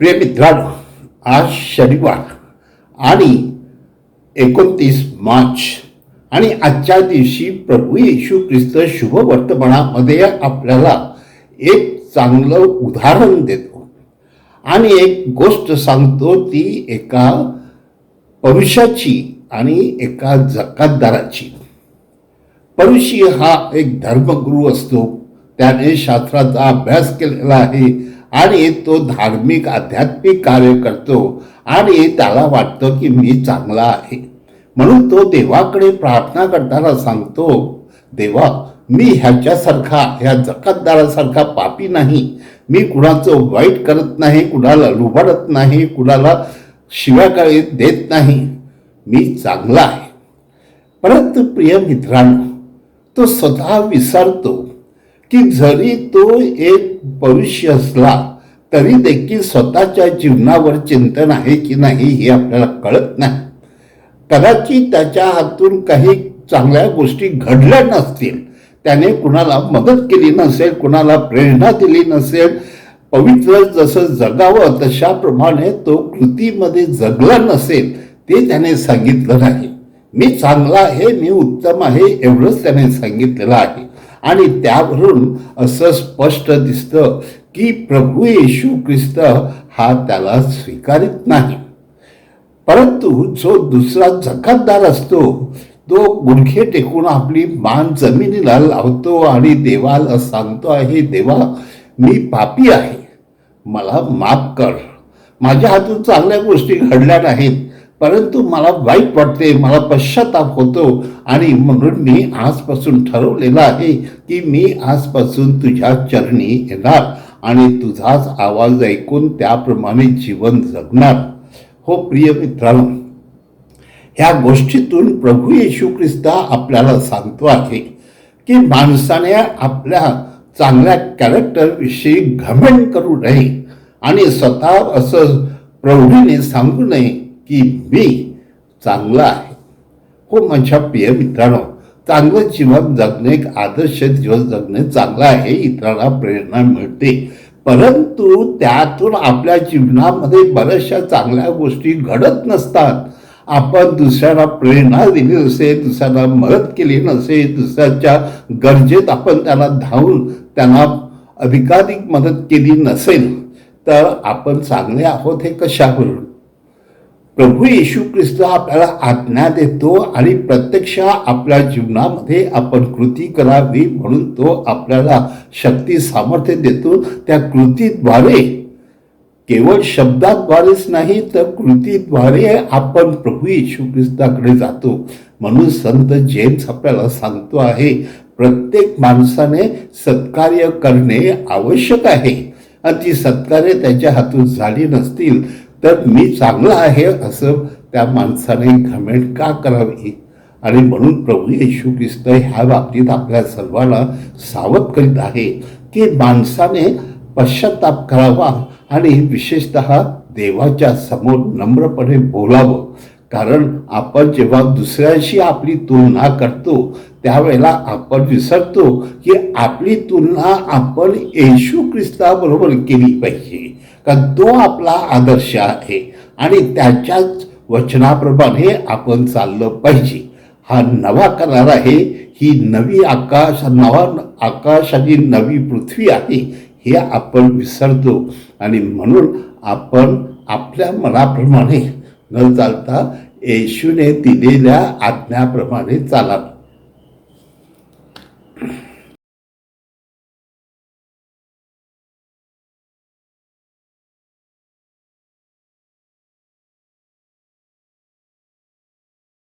प्रिय मित्रांनो आज शनिवार आणि एकोणतीस मार्च आणि आजच्या दिवशी प्रभू येशू ख्रिस्त शुभ वर्तमानामध्ये आपल्याला एक चांगलं उदाहरण देतो. आणि एक गोष्ट सांगतो ती एका परुषाची आणि एका जकातदाराची. परुषी हा एक धर्मगुरू असतो. त्याने शास्त्राचा अभ्यास केलेला आहे. आणि तो धार्मिक आध्यात्मिक कार्य करतो आणि त्याला वाटतं की मी चांगला आहे. म्हणून तो देवाकडे प्रार्थना करताना सांगतो देवा मी ह्याच्यासारखा ह्या जकातदारासारखा पापी नाही. मी कुणाचं वाईट करत नाही कुणाला लुबाडत नाही कुणाला शिव्याकाळी देत नाही. मी चांगला आहे. परंतु प्रिय मित्रांनो तो स्वतः विसरतो. की जरी तो एक भविष्य असला तरी देखील स्वतःच्या जीवनावर चिंतन आहे की नाही हे आपल्याला कळत नाही. कदाचित त्याच्या हातून काही चांगल्या गोष्टी घडल्या नसतील त्याने कुणाला मदत केली नसेल कुणाला प्रेरणा दिली नसेल पवित्र जसं जगावं तशाप्रमाणे तो कृतीमध्ये जगला नसेल ते त्याने सांगितलं नाही. मी चांगला आहे मी उत्तम आहे एवढंच त्याने सांगितलेलं आहे. आणि त्यावरून असं स्पष्ट दिसतं की प्रभू येशू ख्रिस्त हा त्याला स्वीकारित नाही. परंतु जो दुसरा जकातदार असतो तो गुडघे टेकून आपली मान जमिनीला लावतो आणि देवाला सांगतो आहे देवा मी पापी आहे. मला माफ कर. माझ्या हातून चांगल्या गोष्टी घडल्या नाहीत. परंतु मला वाईट वाटते मला पश्चाताप होतो आणि म्हणून मी आजपासून ठरवलेलं आहे की मी आजपासून तुझ्या चरणी येणार आणि तुझाच आवाज ऐकून त्याप्रमाणे जीवन जगणार. हो प्रिय मित्रांनो ह्या गोष्टीतून प्रभू येशू ख्रिस्त आपल्याला सांगतो आहे की माणसाने आपल्या चांगल्या कॅरेक्टरविषयी घमेंट करू नये आणि स्वतः असं प्रौढीने सांगू नये की मी चांगला आहे. हो माझ्या प्रिय मित्रांनो चांगलं जीवन जगणे एक आदर्श जीवन जगणे चांगलं आहे इतरांना प्रेरणा मिळते. परंतु त्यातून आपल्या जीवनामध्ये बऱ्याचशा चांगल्या गोष्टी घडत नसतात. आपण दुसऱ्याला प्रेरणा दिली नसेल दुसऱ्याला मदत केली नसेल दुसऱ्याच्या गरजेत आपण त्यांना धावून त्यांना अधिकाधिक मदत केली नसेल तर आपण चांगले आहोत हे कशावरून? प्रभू येशू ख्रिस्त आपल्याला आज्ञा देतो आणि प्रत्यक्ष आपल्या जीवनामध्ये आपण कृती करावी म्हणून तो आपल्याला शक्ती सामर्थ्य देतो. त्या कृतीद्वारे केवळ शब्दाद्वारेच नाही तर कृतीद्वारे आपण प्रभू येशू ख्रिस्ताकडे जातो. म्हणून संत जेम्स आपल्याला सांगतो आहे प्रत्येक माणसाने सत्कार्य करणे आवश्यक आहे. आणि ती सत्कार्य त्याच्या हातून झाली नसतील तर मी चांगला आहे असं त्या माणसाने घमेंट का करावी? आणि म्हणून प्रभू येशू ख्रिस्त ह्या बाबतीत आपल्या सर्वांना सावध करीत आहे. की माणसाने पश्चाताप करावा आणि विशेषत देवाच्या समोर नम्रपणे बोलावं. कारण आपण जेव्हा दुसऱ्याशी आपली तुलना करतो त्यावेळेला आपण विसरतो की आपली तुलना आपण येशू ख्रिस्ताबरोबर केली पाहिजे. कारण तो आपला आदर्श आहे. आणि त्याच्याच वचनाप्रमाणे आपण चाललं पाहिजे. हा नवा करार आहे. ही नवी आकाश नवा आकाश आणि नवी पृथ्वी आहे हे आपण विसरतो आणि म्हणून आपण आपल्या मनाप्रमाणे न चालता येशूने दिलेल्या आज्ञाप्रमाणे चालावं.